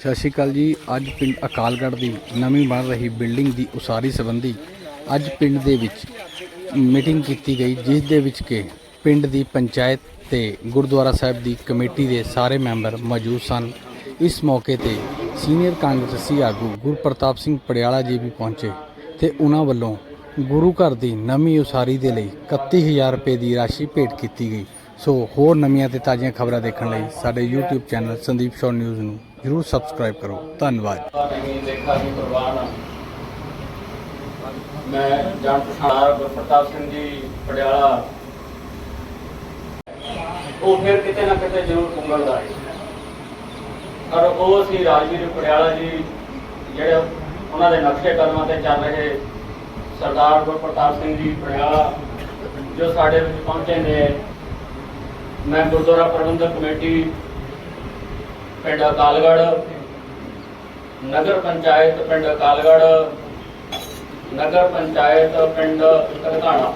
ਸਤਿ ਸ਼੍ਰੀ ਅਕਾਲ ਜੀ। ਅੱਜ ਪਿੰਡ ਅਕਾਲਗੜ੍ਹ ਦੀ ਨਵੀਂ ਬਣ ਰਹੀ ਬਿਲਡਿੰਗ ਦੀ ਉਸਾਰੀ ਸੰਬੰਧੀ ਅੱਜ ਪਿੰਡ ਦੇ ਵਿੱਚ ਮੀਟਿੰਗ ਕੀਤੀ ਗਈ, ਜਿਸ ਦੇ ਵਿੱਚ ਕਿ ਪਿੰਡ ਦੀ ਪੰਚਾਇਤ ਤੇ ਗੁਰਦੁਆਰਾ ਸਾਹਿਬ ਦੀ ਕਮੇਟੀ ਦੇ ਸਾਰੇ ਮੈਂਬਰ ਮੌਜੂਦ ਸਨ। ਇਸ ਮੌਕੇ ਤੇ ਸੀਨੀਅਰ ਕਾਂਗਰਸੀ ਆਗੂ ਗੁਰਪ੍ਰਤਾਪ ਸਿੰਘ ਪੜਿਆਲਾ ਜੀ ਵੀ ਪਹੁੰਚੇ ਤੇ ਉਹਨਾਂ ਵੱਲੋਂ ਗੁਰੂ ਘਰ ਦੀ ਨਵੀਂ ਉਸਾਰੀ ਦੇ ਲਈ 31000 ਰੁਪਏ ਦੀ ਰਾਸ਼ੀ ਭੇਟ ਕੀਤੀ ਗਈ। ਸੋ ਹੋਰ ਨਵੀਆਂ ਤੇ ਤਾਜ਼ੀਆਂ ਖਬਰਾਂ ਦੇਖਣ ਲਈ ਸਾਡੇ YouTube channel Sandeep Shor news ਨੂੰ ਜਰੂਰ ਸਬਸਕ੍ਰਾਈਬ ਕਰੋ। ਧੰਨਵਾਦ। ਦੇਖਾ ਜੀ ਕੁਰਬਾਨ ਮੈਂ ਜਾਣ ਪਛਾਣ ਗੁਰਪ੍ਰਤਾਪ ਸਿੰਘ ਜੀ, ਪਟਿਆਲਾ। ਉਹ ਫਿਰ ਕਿਤੇ ਨਾ ਕਿਤੇ ਜ਼ਰੂਰ ਕੁੰਗਲਦਾ ਹੈ ਔਰ ਉਹ ਸੀ ਰਾਜਵੀਰ ਪਟਿਆਲਾ ਜੀ, ਜਿਹੜੇ ਉਹਨਾਂ ਦੇ ਨਕਸ਼ੇ ਕਦਮਾਂ ਤੇ ਚੱਲ ਰਹੇ ਸਰਦਾਰ ਗੁਰਪ੍ਰਤਾਪ ਸਿੰਘ ਜੀ ਪਟਿਆਲਾ, ਜੋ ਸਾਡੇ ਵਿੱਚ ਪਹੁੰਚੇ ਨੇ। ਮੈਂ ਗੁਰਦੁਆਰਾ ਪ੍ਰਬੰਧਕ ਕਮੇਟੀ ਪਿੰਡ ਅਕਾਲਗੜ੍ਹ, ਨਗਰ ਪੰਚਾਇਤ ਪਿੰਡ ਅਕਾਲਗੜ੍ਹ, ਨਗਰ ਪੰਚਾਇਤ ਪਿੰਡ ਕਧਾਣਾ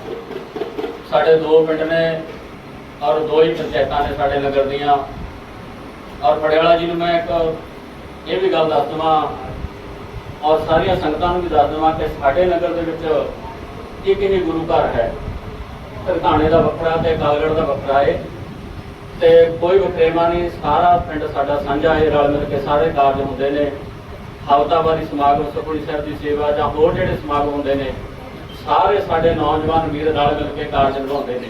ਸਾਡੇ ਦੋ ਪਿੰਡ ਨੇ ਔਰ ਦੋ ਹੀ ਪੰਚਾਇਤਾਂ ਨੇ ਸਾਡੇ ਨਗਰ ਦੀਆਂ। ਔਰ ਪੜਿਆਲਾ ਜੀ ਨੂੰ ਮੈਂ ਇੱਕ ਇਹ ਵੀ ਗੱਲ ਦੱਸ ਦਵਾਂ ਔਰ ਸਾਰੀਆਂ ਸੰਗਤਾਂ ਨੂੰ ਵੀ ਦੱਸ ਦਵਾਂ ਕਿ ਸਾਡੇ ਨਗਰ ਦੇ ਵਿੱਚ ਇੱਕ ਹੀ ਗੁਰੂ ਘਰ ਹੈ। ਕਧਾਣੇ ਦਾ ਵੱਖਰਾ ਤੇ ਅਕਾਲਗੜ੍ਹ ਦਾ ਵੱਖਰਾ ਹੈ ਤੇ ਕੋਈ ਵਖਰੇਵਾ ਨਹੀਂ, ਸਾਰਾ ਪਿੰਡ ਸਾਡਾ ਸਾਂਝਾ ਹੈ, ਰਲ ਮਿਲ ਕੇ ਸਾਰੇ ਕਾਰਜ ਹੁੰਦੇ ਨੇ। ਹਫ਼ਤਾਵਾਰੀ ਸਮਾਗਮ, ਸੁਖਮਨੀ ਸਾਹਿਬ ਦੀ ਸੇਵਾ ਜਾਂ ਹੋਰ ਜਿਹੜੇ ਸਮਾਗਮ ਹੁੰਦੇ ਨੇ, ਸਾਰੇ ਸਾਡੇ ਨੌਜਵਾਨ ਵੀਰ ਰਲ ਮਿਲ ਕੇ ਕਾਰਜ ਨਿਭਾਉਂਦੇ ਨੇ।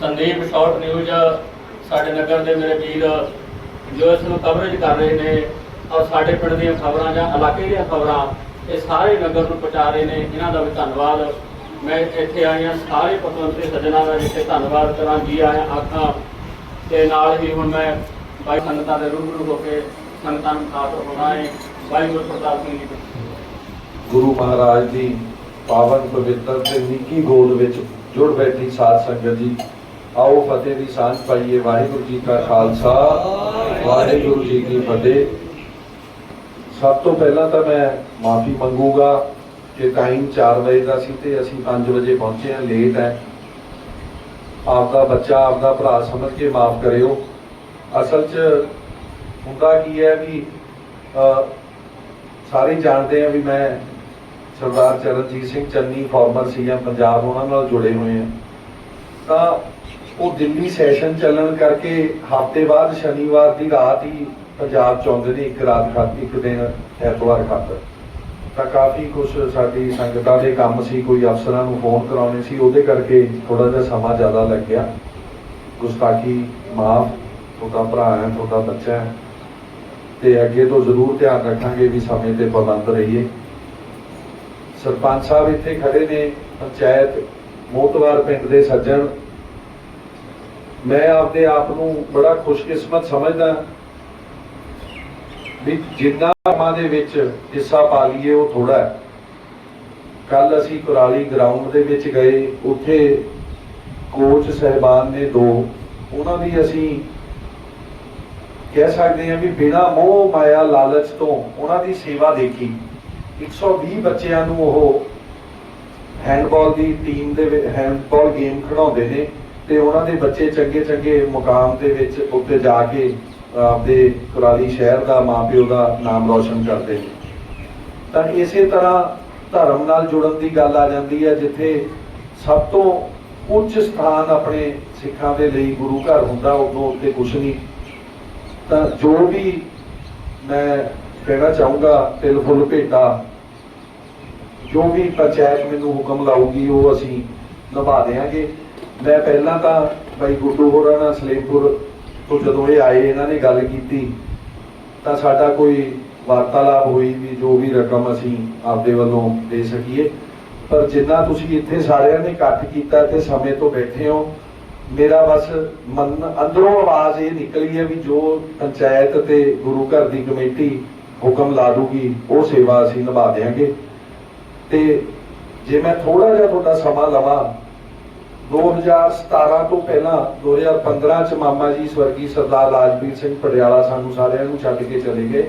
ਸੰਦੀਪ ਸ਼ਾਰਟ ਨਿਊਜ਼, ਸਾਡੇ ਨਗਰ ਦੇ ਮੇਰੇ ਵੀਰ, ਜੋ ਇਸ ਨੂੰ ਕਵਰੇਜ ਕਰ ਰਹੇ ਨੇ, ਔਰ ਸਾਡੇ ਪਿੰਡ ਦੀਆਂ ਖਬਰਾਂ ਜਾਂ ਇਲਾਕੇ ਦੀਆਂ ਖਬਰਾਂ, ਇਹ ਸਾਰੇ ਨਗਰ ਨੂੰ ਪਹੁੰਚਾ ਰਹੇ ਨੇ। ਇਹਨਾਂ ਦਾ ਵੀ ਧੰਨਵਾਦ। ਮੈਂ ਇੱਥੇ ਆਈਆਂ ਸਾਰੇ ਪਤਵੰਤੇ ਸੱਜਣਾ ਦਾ ਜਿੱਥੇ ਧੰਨਵਾਦ ਕਰਾਂ, ਜੀ ਆਇਆਂ ਆਖਾਂ। ਤੇ ਨਾਲ ਹੀ ਹੁਣ ਮੈਂ ਬਾਈ ਸੰਗਤਾਂ ਦੇ ਰੂਬਰੂ ਹੋ ਕੇ ਸੰਗਤਾਂ ਨੂੰ ਖਾਤਰ ਬਣਾਏ ਬਾਈ ਗੁਰਪ੍ਰਤਾਪ ਸਿੰਘ ਜੀ ਗੁਰੂ ਮਹਾਰਾਜ ਦੀ ਪਾਵਨ ਪਵਿੱਤਰ ਤੇ ਨਿੱਕੀ ਗੋਦ ਵਿੱਚ ਜੁੜ ਬੈਠੀ ਸਾਧ ਸੰਗਤ ਜੀ। ਆਓ ਫਤਿਹ ਦੀ ਸਾਂਝ ਪਾਈਏ। ਵਾਹਿਗੁਰੂ ਜੀ ਕਾ ਖਾਲਸਾ, ਵਾਹਿਗੁਰੂ ਜੀ ਕੀ ਫਤਿਹ। ਸਭ ਤੋਂ ਪਹਿਲਾਂ ਤਾਂ ਮੈਂ ਮਾਫੀ ਮੰਗੂਗਾ। ਕਿ ਟਾਈਮ 4 ਵਜੇ ਦਾ ਸੀ ਤੇ ਅਸੀਂ 5 ਵਜੇ ਪਹੁੰਚੇ ਹਾਂ ਲੇਟ ਹੈ। ਆਪਦਾ ਬੱਚਾ, ਆਪਦਾ ਭਰਾ ਸਮਝ ਕੇ ਮਾਫ ਕਰਿਓ। ਅਸਲ 'ਚ ਹੁੰਦਾ ਕੀ ਹੈ ਵੀ ਸਾਰੇ ਜਾਣਦੇ ਆ ਵੀ ਮੈਂ ਸਰਦਾਰ ਚਰਨਜੀਤ ਸਿੰਘ ਚੰਨੀ ਫਾਰਮਰ ਸੀਐਮ ਪੰਜਾਬ ਉਹਨਾਂ ਨਾਲ ਜੁੜੇ ਹੋਏ ਆ। ਤਾਂ ਉਹ ਦਿੱਲੀ ਸੈਸ਼ਨ ਚੱਲਣ ਕਰਕੇ ਹਫ਼ਤੇ ਬਾਅਦ ਸ਼ਨੀਵਾਰ ਦੀ ਰਾਤ ਹੀ ਪੰਜਾਬ ਚ ਆਉਂਦੇ ਨੇ ਇੱਕ ਰਾਤ ਖਾਤਰ ਇੱਕ ਦਿਨ ਐਤਵਾਰ ਖਾਤਰ ਤਾਂ ਕਾਫੀ ਕੁਝ ਸਾਡੀ ਸੰਗਤਾਂ ਦੇ ਕੰਮ ਸੀ, ਕੋਈ ਅਫਸਰਾਂ ਨੂੰ ਫੋਨ ਕਰਾਉਣੇ ਸੀ, ਉਹਦੇ ਕਰਕੇ ਥੋੜਾ ਜਿਹਾ ਸਮਾਂ ਜ਼ਿਆਦਾ ਲੱਗ ਗਿਆ। ਗੁਸਤਾਖੀ ਮਾਫ, ਤੁਹਾਡਾ ਭਰਾ ਹੈ, ਤੁਹਾਡਾ ਬੱਚਾ ਹੈ, ਤੇ ਅੱਗੇ ਤੋਂ ਜ਼ਰੂਰ ਧਿਆਨ ਰੱਖਾਂਗੇ ਵੀ ਸਮੇਂ ਤੇ ਪਾਬੰਦ ਰਹੀਏ। ਸਰਪੰਚ ਸਾਹਿਬ ਇੱਥੇ ਖੜੇ ਨੇ, ਪੰਚਾਇਤ, ਮੋਤਵਾਰ ਪਿੰਡ ਦੇ ਸੱਜਣ। ਮੈਂ ਆਪਦੇ ਆਪ ਨੂੰ ਬੜਾ ਖੁਸ਼ਕਿਸਮਤ ਸਮਝਦਾ ਵੀ ਜਿੰਨਾ ਕੰਮਾਂ ਦੇ ਵਿੱਚ ਹਿੱਸਾ ਪਾ ਲਈਏ, ਉਹ ਥੋੜਾ ਹੈ। ਕੱਲ ਅਸੀਂ ਕੁਰਾਲੀ ਗਰਾਊਂਡ ਦੇ ਵਿੱਚ ਗਏ, ਉੱਥੇ ਕੋਚ ਸਹਿਬਾਨ ਨੇ ਦੋ, ਉਹਨਾਂ ਦੀ ਅਸੀਂ ਕਹਿ ਸਕਦੇ ਹਾਂ ਵੀ ਬਿਨਾ ਮੋਹ ਮਾਇਆ ਲਾਲਚ ਤੋਂ ਉਹਨਾਂ ਦੀ ਸੇਵਾ ਦੇਖੀ। 120 ਬੱਚਿਆਂ ਨੂੰ ਉਹ ਹੈਂਡਬਾਲ ਦੀ ਟੀਮ ਦੇ ਵਿੱਚ ਹੈਂਡਬਾਲ ਗੇਮ ਖਿਡਾਉਂਦੇ ਨੇ ਤੇ ਉਹਨਾਂ ਦੇ ਬੱਚੇ ਚੰਗੇ ਚੰਗੇ ਮੁਕਾਮ ਦੇ ਵਿੱਚ ਉੱਤੇ ਜਾ ਕੇ ਆਪਦੇ ਕੁਰਾਲੀ ਸ਼ਹਿਰ ਦਾ, ਮਾਪਿਓ ਦਾ ਨਾਮ ਰੌਸ਼ਨ ਕਰਦੇ। ਨੇ ਤਾਂ ਇਸੇ ਤਰ੍ਹਾਂ ਧਰਮ ਨਾਲ ਜੁੜਨ ਦੀ ਗੱਲ ਆ ਜਾਂਦੀ ਹੈ, ਜਿੱਥੇ ਸਭ ਤੋਂ ਉੱਚ ਸਥਾਨ ਆਪਣੇ ਸਿੱਖਾਂ ਦੇ ਲਈ ਗੁਰੂ ਘਰ ਹੁੰਦਾ, ਉਦੋਂ ਉੱਤੇ ਕੁਝ ਨਹੀਂ। ਤਾਂ ਜੋ ਵੀ ਮੈਂ ਕਹਿਣਾ ਚਾਹੂੰਗਾ, ਤਿਲ ਫੁੱਲ ਭੇਟਾ, ਜੋ ਵੀ ਪੰਚਾਇਤ ਮੈਨੂੰ ਹੁਕਮ ਲਾਊਗੀ, ਉਹ ਅਸੀਂ ਨਿਭਾ ਦੇਵਾਂਗੇ ਮੈਂ ਪਹਿਲਾਂ ਤਾਂ ਬਾਈ ਗੁੱਡੂ ਹੋਰਾਂ ਨਾਲ ਸਲੇਮਪੁਰ ਤੋਂ ਜਦੋਂ ਇਹ ਆਏ, ਇਹਨਾਂ ਨੇ ਗੱਲ ਕੀਤੀ, ਤਾਂ ਸਾਡਾ ਕੋਈ ਵਾਰਤਾਲਾਪ ਹੋਈ ਵੀ ਜੋ ਵੀ ਰਕਮ ਅਸੀਂ ਆਪਦੇ ਵੱਲੋਂ ਦੇ ਸਕੀਏ। ਪਰ ਜਿੰਨਾ ਤੁਸੀਂ ਇੱਥੇ ਸਾਰਿਆਂ ਨੇ ਇਕੱਠ ਕੀਤਾ ਤੇ ਸਮੇਂ ਤੋਂ ਬੈਠੇ ਹੋ, ਮੇਰਾ ਬਸ ਮਨ ਅੰਦਰੋਂ ਆਵਾਜ਼ ਇਹ ਨਿਕਲੀ ਹੈ ਵੀ ਜੋ ਪੰਚਾਇਤ ਤੇ ਗੁਰੂ ਘਰ ਦੀ ਕਮੇਟੀ ਹੁਕਮ ਲਾ ਦੂਗੀ, ਉਹ ਸੇਵਾ ਅਸੀਂ ਨਿਭਾ ਦੇਵਾਂਗੇ ਤੇ ਜੇ ਮੈਂ ਥੋੜਾ ਜਿਹਾ ਤੁਹਾਡਾ ਸਮਾਂ ਲਵਾਂ 2017 ਤੋਂ ਪਹਿਲਾਂ 2015 ਚ ਮਾਮਾ ਜੀ ਸਵਰਗੀ ਸਰਦਾਰ ਰਾਜਵੀਰ ਸਿੰਘ ਪਟਿਆਲਾ ਸਾਨੂੰ ਸਾਰਿਆਂ ਨੂੰ ਛੱਡ ਕੇ ਚਲੇ ਗਏ।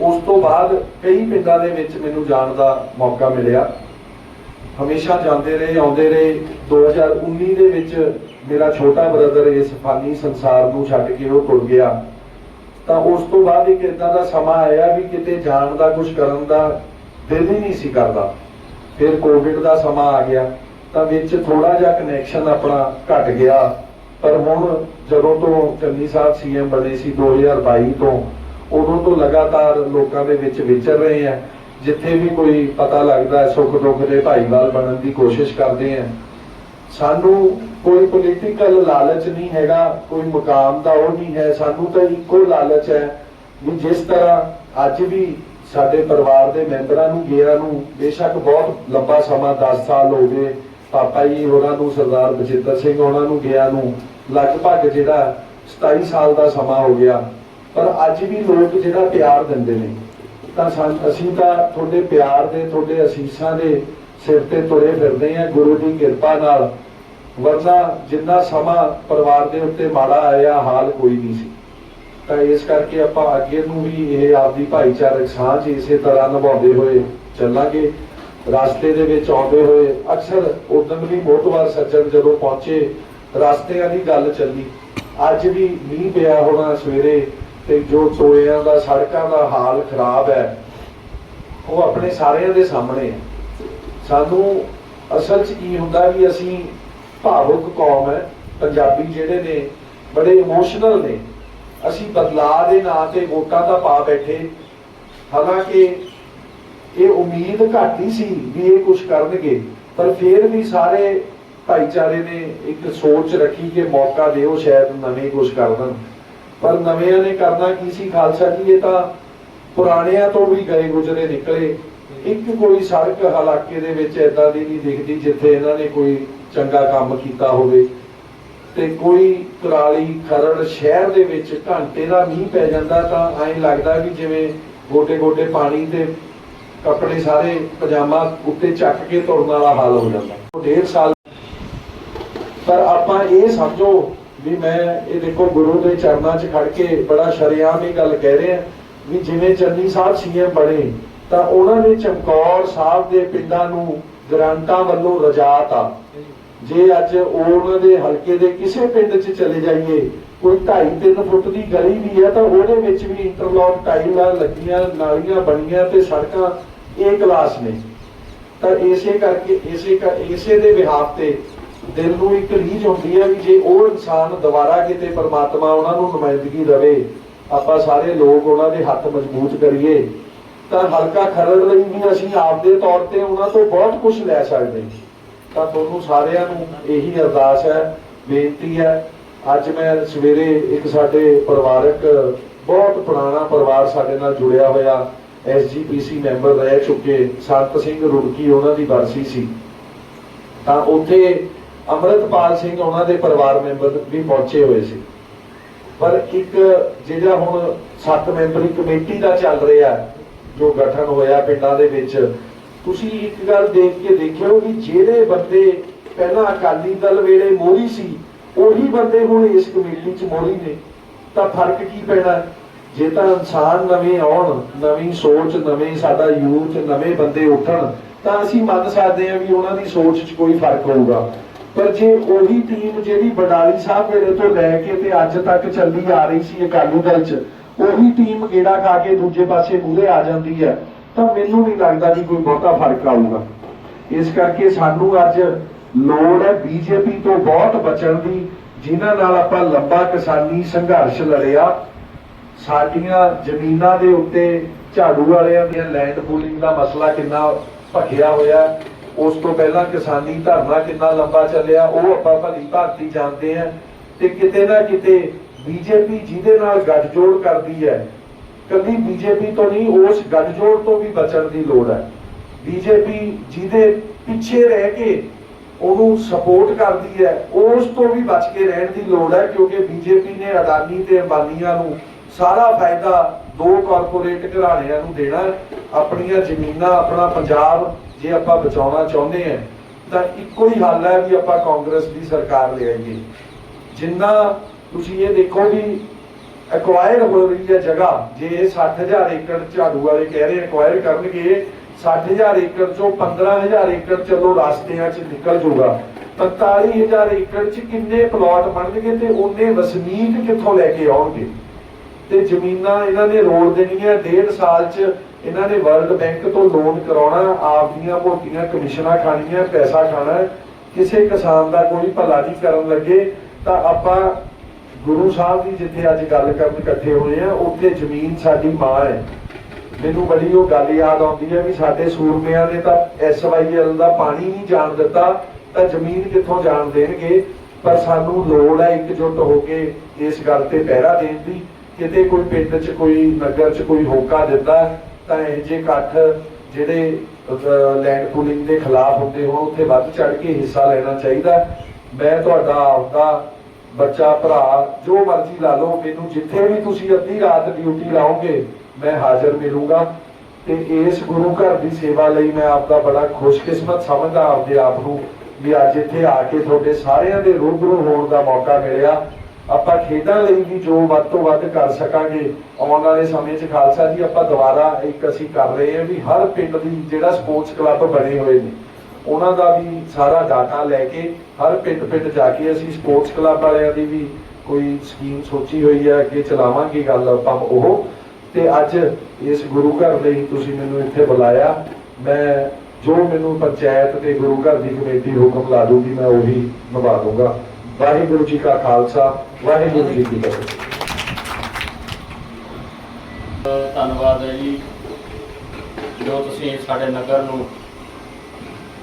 ਉਸ ਤੋਂ ਬਾਅਦ ਕਈ ਪਿੰਡਾਂ ਦੇ ਵਿੱਚ ਮੈਨੂੰ ਜਾਣ ਦਾ ਮੌਕਾ ਮਿਲਿਆ। ਹਮੇਸ਼ਾ ਜਾਂਦੇ ਰਹੇ, ਆਉਂਦੇ ਰਹੇ। 2019 ਦੇ ਵਿੱਚ ਮੇਰਾ ਛੋਟਾ ਬ੍ਰਦਰ ਇਸ ਫਾਨੀ ਸੰਸਾਰ ਨੂੰ ਛੱਡ ਕੇ ਉਹ ਟੁੱਟ ਗਿਆ। ਤਾਂ ਉਸ ਤੋਂ ਬਾਅਦ ਇੱਕ ਇਦਾਂ ਦਾ ਸਮਾਂ ਆਇਆ ਵੀ ਕਿਤੇ ਜਾਣ ਦਾ ਕੁਝ ਕਰਨ ਦਾ ਦਿਲ ਹੀ ਨਹੀਂ ਸੀ ਕਰਦਾ। ਫਿਰ ਕੋਵਿਡ ਦਾ ਸਮਾਂ ਆ ਗਿਆ। ਤਾਂ ਵਿੱਚ ਥੋੜਾ ਜਿਹਾ ਕਨੈਕਸ਼ਨ ਆਪਣਾ ਘਟ ਗਿਆ। ਪਰ ਹੁਣ ਜਦੋਂ ਤੋਂ ਚੰਨੀ ਸਾਹਿਬ ਸੀਐਮ ਬਣੇ ਸੀ 2022 ਤੋਂ, ਉਦੋਂ ਤੋਂ ਲਗਾਤਾਰ ਲੋਕਾਂ ਦੇ ਵਿੱਚ ਵਿਚਰ ਰਹੇ ਆ। ਜਿੱਥੇ ਵੀ ਕੋਈ ਪਤਾ ਲੱਗਦਾ ਸੁੱਖ ਦੁੱਖ ਦੇ ਭਾਈਵਾਲ ਬਣਨ ਦੀ ਕੋਸ਼ਿਸ਼ ਕਰਦੇ ਆ। ਸਾਨੂੰ ਕੋਈ ਪੋਲੀਟੀਕਲ ਲਾਲਚ ਨਹੀਂ ਹੈਗਾ, ਕੋਈ ਮੁਕਾਮ ਦਾ ਉਹ ਨਹੀਂ ਹੈ। ਸਾਨੂੰ ਤਾਂ ਇੱਕੋ ਲਾਲਚ ਹੈ ਵੀ ਜਿਸ ਤਰ੍ਹਾਂ ਅੱਜ ਵੀ ਸਾਡੇ ਪਰਿਵਾਰ ਦੇ ਮੈਂਬਰਾਂ ਨੂੰ, ਗੇਰਾਂ ਨੂੰ ਬੇਸ਼ੱਕ ਬਹੁਤ ਲੰਬਾ ਸਮਾਂ 10 ਸਾਲ ਹੋ ਗਏ ਪਾਪਾ ਜੀ ਹੋਰਾਂ ਨੂੰ ਸਰਦਾਰ ਬਚਿੱਤਰ ਸਿੰਘ ਹੋਰਾਂ ਨੂੰ ਗਿਆ ਨੂੰ, ਲਗਭਗ ਜਿਹੜਾ 27 ਸਾਲ ਦਾ ਸਮਾਂ ਹੋ ਗਿਆ। ਪਰ ਅੱਜ ਵੀ ਲੋਕ ਜਿਹੜਾ ਪਿਆਰ ਦਿੰਦੇ ਨੇ, ਤਾਂ ਅਸੀਂ ਤਾਂ ਤੁਹਾਡੇ ਪਿਆਰ ਦੇ, ਤੁਹਾਡੇ ਅਸੀਸਾਂ ਦੇ ਸਿਰ ਤੇ ਤੁਰੇ ਫਿਰਦੇ ਆ ਗੁਰੂ ਦੀ ਕਿਰਪਾ ਨਾਲ। ਵਰਨਾ ਜਿੰਨਾ ਸਮਾਂ ਪਰਿਵਾਰ ਦੇ ਉੱਤੇ ਮਾੜਾ ਆਇਆ, ਹਾਲ ਕੋਈ ਨਹੀਂ ਸੀ। ਤਾਂ ਇਸ ਕਰਕੇ ਆਪਾਂ ਅੱਗੇ ਨੂੰ ਵੀ ਇਹ ਆਪਦੀ ਭਾਈਚਾਰਕ ਸਾਂਝ ਇਸੇ ਤਰ੍ਹਾਂ ਨਿਭਾਉਂਦੇ ਹੋਏ ਚੱਲਾਂਗੇ। ਰਸਤੇ ਦੇ ਵਿੱਚ ਆਉਂਦੇ ਹੋਏ ਅਕਸਰ ਉਦੋਂ ਵੀ ਵਾਰ ਸੱਜਣ ਜਦੋਂ ਪਹੁੰਚੇ, ਰਸਤਿਆਂ ਦੀ ਗੱਲ ਚੱਲੀ। ਅੱਜ ਵੀ ਮੀਂਹ ਪਿਆ ਹੋਣਾ ਸਵੇਰੇ ਤੇ ਜੋ ਟੋਇਆਂ ਦਾ, ਸੜਕਾਂ ਦਾ ਹਾਲ ਖਰਾਬ ਹੈ, ਉਹ ਆਪਣੇ ਸਾਰਿਆਂ ਦੇ ਸਾਹਮਣੇ ਹੈ। ਸਾਨੂੰ ਅਸਲ 'ਚ ਕੀ ਹੁੰਦਾ ਵੀ ਅਸੀਂ ਭਾਵੁਕ ਕੌਮ ਹੈ, ਪੰਜਾਬੀ ਜਿਹੜੇ ਨੇ, ਬੜੇ ਇਮੋਸ਼ਨਲ ਨੇ। ਅਸੀਂ ਬਦਲਾਅ ਦੇ ਨਾਂ ਤੇ ਵੋਟਾਂ ਦਾ ਪਾ ਬੈਠੇ। ਹਾਲਾਂਕਿ ਇਹ ਉਮੀਦ ਘੱਟ ਹੀ ਸੀ ਵੀ ਇਹ ਕੁਝ ਕਰਨਗੇ। ਪਰ ਫਿਰ ਵੀ ਸਾਰੇ ਭਾਈਚਾਰੇ ਨੇ ਇੱਕ ਸੋਚ ਰੱਖੀ ਕਿ ਮੌਕਾ ਦਿਓ ਸ਼ਾਇਦ ਨਵੇਂ ਕੁਝ ਕਰ ਦੇਣ ਪਰ ਨਵਿਆਂ ਨੇ ਕਰਨਾ ਕੀ ਸੀ ਖਾਲਸਾ ਜੀ? ਇਹ ਤਾਂ ਪੁਰਾਣਿਆਂ ਤੋਂ ਵੀ ਗਏ ਗੁਜਰੇ ਨਿਕਲੇ। ਇੱਕ ਕੋਈ ਸੜਕ ਇਲਾਕੇ ਦੇ ਵਿੱਚ ਏਦਾਂ ਦੀ ਨਹੀਂ ਦਿਖਦੀ ਜਿੱਥੇ ਇਹਨਾਂ ਨੇ ਕੋਈ ਚੰਗਾ ਕੰਮ ਕੀਤਾ ਹੋਵੇ। ਤੇ ਕੋਈ ਕੁਰਾਲੀ ਖਰੜ ਸ਼ਹਿਰ ਦੇ ਵਿੱਚ ਘੰਟੇ ਦਾ ਮੀਂਹ ਪੈ ਜਾਂਦਾ ਤਾਂ ਐਂ ਲੱਗਦਾ ਵੀ ਜਿਵੇਂ ਗੋਟੇ ਗੋਟੇ ਪਾਣੀ ਤੇ ਕੱਪੜੇ ਸਾਰੇ ਪਜਾਮਾ ਉੱਤੇ ਚੱਕ ਕੇ ਤੁਰਨ ਵਾਲਾ ਹਾਲ ਹੋ ਜਾਂਦਾ। ਉਹ ਡੇਢ ਸਾਲ ਪਰ ਆਪਾਂ ਇਹ ਸਮਝੋ ਵੀ ਮੈਂ, ਇਹ ਦੇਖੋ ਗੁਰੂ ਦੇ ਚਰਨਾਂ 'ਚ ਖੜ ਕੇ ਬੜਾ ਸ਼ਰੇਆਮ ਇਹ ਗੱਲ ਕਹਿ ਰਿਹਾ ਵੀ ਜਿਵੇਂ ਚੰਨੀ ਸਾਹਿਬ ਸੀਐਮ ਬਣੇ, ਤਾਂ ਉਹਨਾਂ ਨੇ ਚਮਕੌਰ ਸਾਹਿਬ ਦੇ ਪਿੰਡਾਂ ਨੂੰ ਗ੍ਰਾਂਟਾਂ ਵੱਲੋਂ ਰਜਾਤ। ਆ ਜੇ ਅੱਜ ਉਹਨਾਂ ਦੇ ਹਲਕੇ ਦੇ ਕਿਸੇ ਪਿੰਡ 'ਚ ਚਲੇ ਜਾਈਏ, ਕੋਈ 2.5 ਫੁੱਟ ਦੀ ਗਲੀ ਵੀ ਹੈ, ਤਾਂ ਉਹਦੇ ਵਿੱਚ ਵੀ ਇੰਟਰਲੌਕ ਟਾਈਲਾਂ ਲੱਗੀਆਂ, ਨਾਲੀਆਂ ਬਣੀਆਂ ਤੇ ਸੜਕਾਂ ਏ ਕਲਾਸ ਨੇ। ਤਾਂ ਇਸੇ ਕਰਕੇ, ਇਸੇ ਇਸੇ ਦੇ ਵਿਹਾਰ ਤੇ ਦਿਲ ਨੂੰ ਇੱਕ ਰੀਝ ਹੁੰਦੀ ਹੈ ਵੀ ਜੇ ਉਹ ਇਨਸਾਨ ਦੁਬਾਰਾ ਕਿਤੇ ਪਰਮਾਤਮਾ ਉਹਨਾਂ ਨੂੰ ਨੁਮਾਇੰਦਗੀ ਦੇਵੇ, ਆਪਾਂ ਸਾਰੇ ਲੋਕ ਉਹਨਾਂ ਦੇ ਹੱਥ ਮਜ਼ਬੂਤ ਕਰੀਏ, ਤਾਂ ਹਲਕਾ ਖਰੜ ਲਈ ਵੀ ਅਸੀਂ ਆਪਦੇ ਤੌਰ ਤੇ ਉਹਨਾਂ ਤੋਂ ਬਹੁਤ ਕੁਝ ਲੈ ਸਕਦੇ। ਤਾਂ ਤੁਹਾਨੂੰ ਸਾਰਿਆਂ ਨੂੰ ਇਹੀ ਅਰਦਾਸ ਹੈ, ਬੇਨਤੀ ਹੈ, ਅੱਜ ਮੈਂ ਸਵੇਰੇ ਇੱਕ ਸਾਡੇ ਪਰਿਵਾਰਕ, ਬਹੁਤ ਪੁਰਾਣਾ ਪਰਿਵਾਰ ਸਾਡੇ ਨਾਲ ਜੁੜਿਆ ਹੋਇਆ ਐਸਜੀਪੀਸੀ ਮੈਂਬਰ ਰਹਿ ਚੁੱਕੇ, ਸੰਤ ਸਿੰਘ ਰੁੜਕੀ ਉਹਨਾਂ ਦੀ ਬਰਸੀ ਸੀ। ਤਾਂ ਉੱਥੇ ਅੰਮ੍ਰਿਤਪਾਲ ਸਿੰਘ ਉਹਨਾਂ ਦੇ ਪਰਿਵਾਰ ਮੈਂਬਰ ਵੀ ਪਹੁੰਚੇ ਹੋਏ ਸੀ। ਪਰ ਇੱਕ ਜਿਹੜਾ ਹੁਣ ਸੱਤ ਮੈਂਬਰੀ ਕਮੇਟੀ ਦਾ ਚੱਲ ਰਿਹਾ, ਜੋ ਗਠਨ ਹੋਇਆ ਪਿੰਡਾਂ ਦੇ ਵਿੱਚ, ਤੁਸੀਂ ਇੱਕ ਗੱਲ ਦੇਖ ਕੇ ਦੇਖਿਓ ਵੀ ਜਿਹੜੇ ਬੰਦੇ ਪਹਿਲਾਂ ਅਕਾਲੀ ਦਲ ਵੇਲੇ ਮੋਹਰੀ ਸੀ, ਉਹੀ ਬੰਦੇ ਹੁਣ ਇਸ ਕਮੇਟੀ 'ਚ ਮੋਹਰੀ ਨੇ। ਤਾਂ ਫ਼ਰਕ ਕੀ ਪੈਣਾ? ਜੇ ਤਾਂ ਇਨਸਾਨ ਨਵੇਂ ਆਉਣ, ਨਵੀਂ ਸੋਚ, ਨਵੇਂ ਸਾਡਾ ਯੂਥ, ਨਵੇਂ ਬੰਦੇ ਉੱਠਣ, ਤਾਂ ਅਸੀਂ ਮੰਨ ਸਕਦੇ ਹਾਂ ਵੀ ਉਹਨਾਂ ਦੀ ਸੋਚ 'ਚ ਕੋਈ ਫ਼ਰਕ ਹੋਊਗਾ। ਪਰ ਜੇ ਉਹੀ ਟੀਮ ਜਿਹੜੀ ਬਡਾਲੀ ਸਾਹਿਬ ਵੇਲੇ ਤੋਂ ਲੈ ਕੇ ਤੇ ਅੱਜ ਤੱਕ ਚੱਲੀ ਆ ਰਹੀ ਸੀ ਅਕਾਲੀ ਦਲ 'ਚ, ਉਹੀ ਟੀਮ ਗੇੜਾ ਖਾ ਕੇ ਦੂਜੇ ਪਾਸੇ ਮੂਹਰੇ ਆ ਜਾਂਦੀ ਹੈ, ਤਾਂ ਮੈਨੂੰ ਨਹੀਂ ਲੱਗਦਾ ਵੀ ਕੋਈ ਬਹੁਤਾ ਫ਼ਰਕ ਆਊਗਾ। ਇਸ ਕਰਕੇ ਸਾਨੂੰ ਅੱਜ ਲੋੜ ਹੈ ਬੀਜੇਪੀ ਤੋਂ ਬਹੁਤ ਬਚਣ ਦੀ, ਜਿਨ੍ਹਾਂ ਨਾਲ ਆਪਾਂ ਲੰਬਾ ਕਿਸਾਨੀ ਸੰਘਰਸ਼ ਲੜਿਆ ਸਾਡੀਆਂ ਜ਼ਮੀਨਾਂ ਦੇ ਉੱਤੇ ਝਾੜੂ ਵਾਲਿਆਂ ਦੀਆਂ ਲੈਂਡ ਪੂਲਿੰਗ ਦਾ ਮਸਲਾ ਕਿੰਨਾ ਭਖਿਆ ਹੋਇਆ, ਉਸ ਤੋਂ ਪਹਿਲਾਂ ਕਿਸਾਨੀ ਧਰਨਾ ਕਿੰਨਾ ਲੰਬਾ ਚੱਲਿਆ, ਉਹ ਆਪਾਂ ਭਲੀ ਭਾਂਤੀ ਜਾਣਦੇ ਆ ਤੇ ਕਿਤੇ ਨਾ ਕਿਤੇ ਬੀਜੇਪੀ ਜਿਹਦੇ ਨਾਲ ਗੱਠਜੋੜ ਕਰਦੀ ਹੈ, ਕੱਲੀ ਬੀਜੇਪੀ ਤੋਂ ਨਹੀਂ, ਉਸ ਗੱਠਜੋੜ ਤੋਂ ਵੀ ਬਚਣ ਦੀ ਲੋੜ ਹੈ। ਬੀਜੇਪੀ ਜਿਹਦੇ ਪਿੱਛੇ ਰਹਿ ਕੇ ਉਹਨੂੰ ਸਪੋਰਟ ਕਰਦੀ ਹੈ, ਉਸ ਤੋਂ ਵੀ ਬਚ ਕੇ ਰਹਿਣ ਦੀ ਲੋੜ ਹੈ, ਕਿਉਂਕਿ ਬੀਜੇਪੀ ਨੇ ਅਦਾਨੀ ਤੇ ਅੰਬਾਨੀਆਂ ਨੂੰ ਸਾਰਾ ਫਾਇਦਾ ਦੋ ਕਾਰਪੋਰੇਟ ਘਰਾਣਿਆਂ ਨੂੰ ਦੇਣਾ ਹੈ। ਆਪਣੀਆਂ ਜ਼ਮੀਨਾਂ, ਆਪਣਾ ਪੰਜਾਬ ਜੇ ਆਪਾਂ ਬਚਾਉਣਾ ਚਾਹੁੰਦੇ ਹਾਂ, ਤਾਂ ਇੱਕੋ ਹੀ ਹੱਲ ਹੈ ਵੀ ਆਪਾਂ ਕਾਂਗਰਸ ਦੀ ਸਰਕਾਰ ਲੈ ਆਈਏ ਜਿੰਨਾ ਤੁਸੀਂ ਇਹ ਦੇਖੋ ਵੀ ਐਕਵਾਇਰ ਹੋ ਰਹੀ ਹੈ ਜਗ੍ਹਾ, ਜੇ 60000 ਏਕੜ ਝਾੜੂ ਵਾਲੇ ਕਹਿ ਰਹੇ ਐਕਵਾਇਰ ਕਰਨਗੇ 60000 ਏਕੜ ਚੋਂ 15000 ਏਕੜ ਚਲੋ ਰਾਸਤਿਆਂ 'ਚ ਨਿਕਲ ਜਾਊਗਾ 45000 ਏਕੜ 'ਚ ਕਿੰਨੇ ਪਲਾਟ ਬਣਨਗੇ ਤੇ ਉਹਨੇ ਵਸਨੀਕ ਕਿੱਥੋਂ ਲੈ ਕੇ ਆਉਣਗੇ ਤੇ ਜ਼ਮੀਨਾਂ ਇਹਨਾਂ ਨੇ ਰੋਲ ਦੇਣੀਆਂ, ਡੇਢ ਸਾਲ 'ਚ ਇਹਨਾਂ ਨੇ ਵਰਲਡ ਬੈਂਕ ਤੋਂ ਲੋਨ ਕਰਾਉਣਾ, ਆਪਦੀਆਂ ਮੋਟੀਆਂ ਕਮਿਸ਼ਨਾਂ ਖਾਣੀਆਂ, ਪੈਸਾ ਖਾਣਾ, ਕਿਸੇ ਕਿਸਾਨ ਦਾ ਕੋਈ ਭਲਾ ਨਹੀਂ ਕਰਨ ਲੱਗੇ, ਤਾਂ ਆਪਾਂ ਗੁਰੂ ਸਾਹਿਬ ਦੀ ਜਿੱਥੇ ਅੱਜ ਗੱਲ ਕਰਨ ਇਕੱਠੇ ਹੋਏ ਆ, ਉੱਥੇ ਜ਼ਮੀਨ ਸਾਡੀ ਮਾਂ ਹੈ। ਮੈਨੂੰ ਬੜੀ ਉਹ ਗੱਲ ਯਾਦ ਆਉਂਦੀ ਹੈ ਵੀ ਸਾਡੇ ਸੂਰਮਿਆਂ ਨੇ ਤਾਂ ਐਸਵਾਈਐਲ ਦਾ ਪਾਣੀ ਨਹੀਂ ਜਾਣ ਦਿੱਤਾ, ਤਾਂ ਜ਼ਮੀਨ ਕਿੱਥੋਂ ਜਾਣ ਦੇਣਗੇ? ਪਰ ਸਾਨੂੰ ਲੋੜ ਹੈ ਇਕਜੁੱਟ ਹੋ ਕੇ ਇਸ ਗੱਲ ਤੇ ਪਹਿਰਾ ਦੇਣ ਦੀ। ਕਿਤੇ ਕੋਈ ਪਿੰਡ 'ਚ ਕੋਈ ਨਗਰ 'ਚ ਕੋਈ ਹੋਕਾ ਦਿੰਦਾ, ਤਾਂ ਇਹ ਜੇ ਇਕੱਠ ਜਿਹੜੇ ਲੈਂਡ ਪੂਲਿੰਗ ਦੇ ਖਿਲਾਫ ਹੁੰਦੇ ਹੋਣ, ਉੱਥੇ ਵੱਧ ਚੜ ਕੇ ਹਿੱਸਾ ਲੈਣਾ ਚਾਹੀਦਾ। ਮੈਂ ਤੁਹਾਡਾ ਆਪਦਾ ਬੱਚਾ, ਭਰਾ, ਜੋ ਮਰਜ਼ੀ ਲਾ ਲਓ, ਮੈਨੂੰ ਜਿੱਥੇ ਵੀ ਤੁਸੀਂ ਅੱਧੀ ਰਾਤ ਡਿਊਟੀ ਲਾਓਗੇ, ਮੈਂ ਹਾਜ਼ਰ ਮਿਲੂੰਗਾ। ਤੇ ਇਸ ਗੁਰੂ ਘਰ ਦੀ ਸੇਵਾ ਲਈ ਮੈਂ ਆਪਦਾ ਬੜਾ ਖੁਸ਼ਕਿਸਮਤ ਸਮਝਦਾ, ਆਪਦੇ ਆਪ ਨੂੰ, ਵੀ ਅੱਜ ਇੱਥੇ ਆ ਕੇ ਤੁਹਾਡੇ ਸਾਰਿਆਂ ਦੇ ਰੂਬਰੂ ਹੋਣ ਦਾ ਮੌਕਾ ਮਿਲਿਆ। ਆਪਾਂ ਖੇਡਾਂ ਲਈ ਵੀ ਜੋ ਵੱਧ ਤੋਂ ਵੱਧ ਕਰ ਸਕਾਂਗੇ, ਆਉਣ ਵਾਲੇ ਸਮੇਂ 'ਚ ਖਾਲਸਾ ਜੀ, ਆਪਾਂ ਦੁਬਾਰਾ ਇੱਕ ਅਸੀਂ ਕਰ ਰਹੇ ਹਾਂ ਵੀ ਹਰ ਪਿੰਡ ਦੀ ਜਿਹੜਾ ਸਪੋਰਟਸ ਕਲੱਬ ਬਣੇ ਹੋਏ ਨੇ, ਉਹਨਾਂ ਦਾ ਵੀ ਸਾਰਾ ਡਾਟਾ ਲੈ ਕੇ ਹਰ ਪਿੰਡ ਪਿੰਡ ਜਾ ਕੇ ਅਸੀਂ ਸਪੋਰਟਸ ਕਲੱਬ ਵਾਲਿਆਂ ਦੀ ਵੀ ਕੋਈ ਸਕੀਮ ਸੋਚੀ ਹੋਈ ਹੈ, ਅੱਗੇ ਚਲਾਵਾਂਗੇ ਗੱਲ ਆਪਾਂ ਉਹ। ਤੇ ਅੱਜ ਇਸ ਗੁਰੂ ਘਰ ਲਈ ਤੁਸੀਂ ਮੈਨੂੰ ਇੱਥੇ ਬੁਲਾਇਆ। ਮੈਂ ਜੋ ਮੈਨੂੰ ਪੰਚਾਇਤ ਤੇ ਗੁਰੂ ਘਰ ਦੀ ਕਮੇਟੀ ਹੁਕਮ ਲਾ ਦੂਗੀ, ਮੈਂ ਉਹੀ ਨਿਭਾ ਦੂੰਗਾ। ਵਾਹਿਗੁਰੂ ਜੀ ਕਾ ਖਾਲਸਾ, ਵਾਹਿਗੁਰੂ ਜੀ ਕੀ ਫਤਿਹ। ਧੰਨਵਾਦ ਹੈ ਜੀ, ਜੋ ਤੁਸੀਂ ਸਾਡੇ ਨਗਰ ਨੂੰ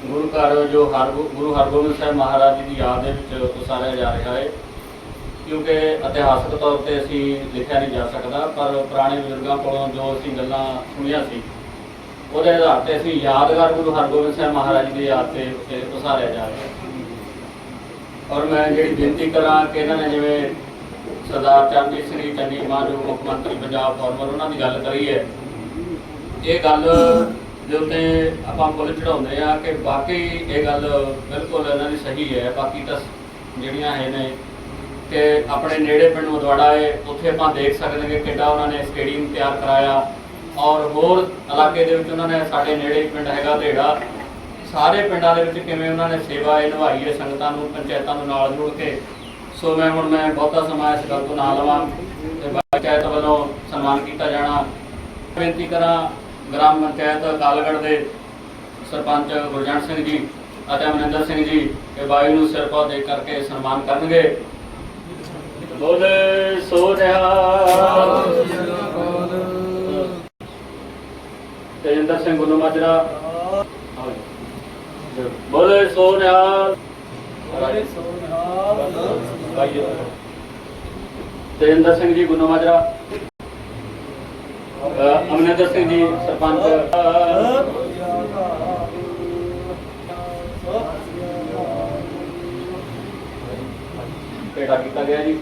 ਗੁਰੂ ਘਰ ਜੋ ਹਰ ਗੁਰੂ ਹਰਗੋਬਿੰਦ ਸਾਹਿਬ ਮਹਾਰਾਜ ਜੀ ਦੀ ਯਾਦ ਦੇ ਵਿੱਚ ਉਸਾਰਿਆ ਜਾ ਰਿਹਾ ਹੈ, ਕਿਉਂਕਿ ਇਤਿਹਾਸਕ ਤੌਰ ਤੇ ਅਸੀਂ ਲਿਖਿਆ ਨਹੀਂ ਜਾ ਸਕਦਾ, ਪਰ ਪੁਰਾਣੇ ਬਜ਼ੁਰਗਾਂ ਕੋਲੋਂ ਜੋ ਅਸੀਂ ਗੱਲਾਂ ਸੁਣੀਆਂ ਸੀ, ਉਹਦੇ ਆਧਾਰ ਤੇ ਅਸੀਂ ਯਾਦਗਾਰ ਗੁਰੂ ਹਰਗੋਬਿੰਦ ਸਾਹਿਬ ਮਹਾਰਾਜ ਜੀ ਦੀ ਯਾਦ ਤੇ ਉੱਤੇ ਉਸਾਰਿਆ ਜਾ ਰਿਹਾ ਹੈ। ਔਰ ਮੈਂ ਜਿਹੜੀ ਬੇਨਤੀ ਕਰਾਂ ਕਿ ਇਹਨਾਂ ਨੇ ਜਿਵੇਂ ਸਰਦਾਰ ਚਰਨਜੀਤ ਸਿੰਘ ਚੰਨੀ ਮਾਨ ਜੋ, ਮੁੱਖ ਮੰਤਰੀ ਪੰਜਾਬ ਫਾਰਮਰ, ਉਹਨਾਂ ਦੀ ਗੱਲ ਕਰੀ ਹੈ। ਇਹ ਗੱਲ ਦੇ ਉੱਤੇ ਆਪਾਂ ਬੋਲ ਚੜਾਉਂਦੇ ਆ ਕਿ ਬਾਕੀ ਇਹ ਗੱਲ ਬਿਲਕੁਲ ਇਹਨਾਂ ਦੀ ਸਹੀ ਹੈ। ਬਾਕੀ ਤਾਂ ਜਿਹੜੀਆਂ ਹੈ ਨੇ ਕਿ ਆਪਣੇ ਨੇੜੇ ਪਿੰਡ ਮਦਵਾੜਾ ਹੈ, ਉੱਥੇ ਆਪਾਂ ਦੇਖ ਸਕਦੇ ਹਾਂ ਕਿ ਕਿੱਡਾ ਉਹਨਾਂ ਨੇ ਸਟੇਡੀਅਮ ਤਿਆਰ ਕਰਾਇਆ। ਔਰ ਹੋਰ ਇਲਾਕੇ ਦੇ ਵਿੱਚ ਉਹਨਾਂ ਨੇ ਸਾਡੇ ਨੇੜੇ ਪਿੰਡ ਹੈਗਾ ਢੇੜਾ ਸਾਰੇ ਪਿੰਡਾਂ ਦੇ ਵਿੱਚ ਕਿਵੇਂ ਉਹਨਾਂ ਨੇ ਸੇਵਾ ਇਹ ਨਿਭਾਈ ਹੈ, ਸੰਗਤਾਂ ਨੂੰ, ਪੰਚਾਇਤਾਂ ਨੂੰ ਨਾਲ ਜੋੜ ਕੇ। ਸੋ ਮੈਂ ਹੁਣ ਮੈਂ ਬਹੁਤਾ ਸਮਾਂ ਇਸ ਗੱਲ ਤੋਂ ਨਾ ਲਵਾਂ ਤੇ ਪੰਚਾਇਤ ਵੱਲੋਂ ਸਨਮਾਨ ਕੀਤਾ ਜਾਣਾ। ਬੇਨਤੀ ਕਰਾਂ ਗ੍ਰਾਮ ਪੰਚਾਇਤ ਕਾਲਗੜ੍ਹ ਦੇ ਸਰਪੰਚ ਗੁਰਜੰਟ ਸਿੰਘ ਜੀ ਅਤੇ ਅਮਰਿੰਦਰ ਸਿੰਘ ਜੀ ਇਹ ਬਾਈ ਨੂੰ ਸਿਰਪਾ ਦੇ ਕਰਕੇ ਸਨਮਾਨ ਕਰਨਗੇ। ਬੋਲੇ ਸੋ ਰਿਹਾ ਤੇਜਿੰਦਰ ਸਿੰਘ ਗੁਰੂ ਮਾਜਰਾ ਬੋਲੇ ਸੋ ਰਿਹਾ ਤੇਜਿੰਦਰ ਸਿੰਘ ਜੀ ਗੁਰੂ ਮਾਜਰਾ। ਅਹ ਅਮਰਿੰਦਰ ਸਿੰਘ ਜੀ ਸਰਪੰਚ। ਪੇੜਾ ਕੀਤਾ ਗਿਆ ਜੀ।